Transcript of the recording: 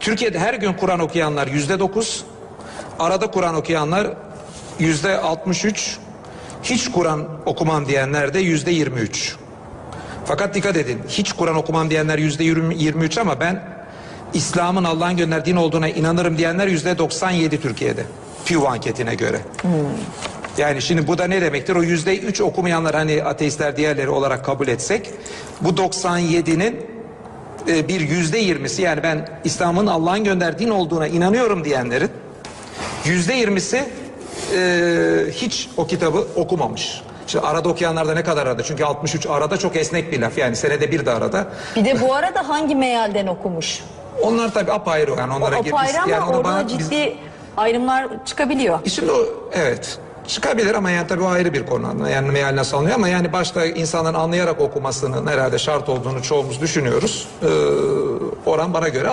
Türkiye'de her gün Kur'an okuyanlar yüzde dokuz, arada Kur'an okuyanlar yüzde altmış üç, hiç Kur'an okumam diyenler de yüzde yirmi üç. Fakat dikkat edin, hiç Kur'an okumam diyenler yüzde yirmi üç ama ben İslam'ın Allah'ın gönderdiği din olduğuna inanırım diyenler yüzde 97 Türkiye'de. Pew anketine göre. Yani şimdi bu da ne demektir? O yüzde üç okumayanlar hani ateistler diğerleri olarak kabul etsek bu 97'nin e, bir yüzde yirmisi yani ben İslam'ın Allah'ın gönderdiği din olduğuna inanıyorum diyenlerin yüzde yirmisi e, hiç o kitabı okumamış. Şimdi arada okuyanlar da ne kadar arada? Çünkü 63 arada çok esnek bir laf. Yani senede bir de arada. Bir de bu arada hangi mealden okumuş? Onlar tabii apayrı yani onlara o girmiş. apayrı ama yani orada bana- da biz- ciddi ayrımlar çıkabiliyor. Şimdi o evet çıkabilir ama yani tabii o ayrı bir konu. Yani meal nasıl anlıyor ama yani başta insanların anlayarak okumasının herhalde şart olduğunu çoğumuz düşünüyoruz. Ee, oran bana göre.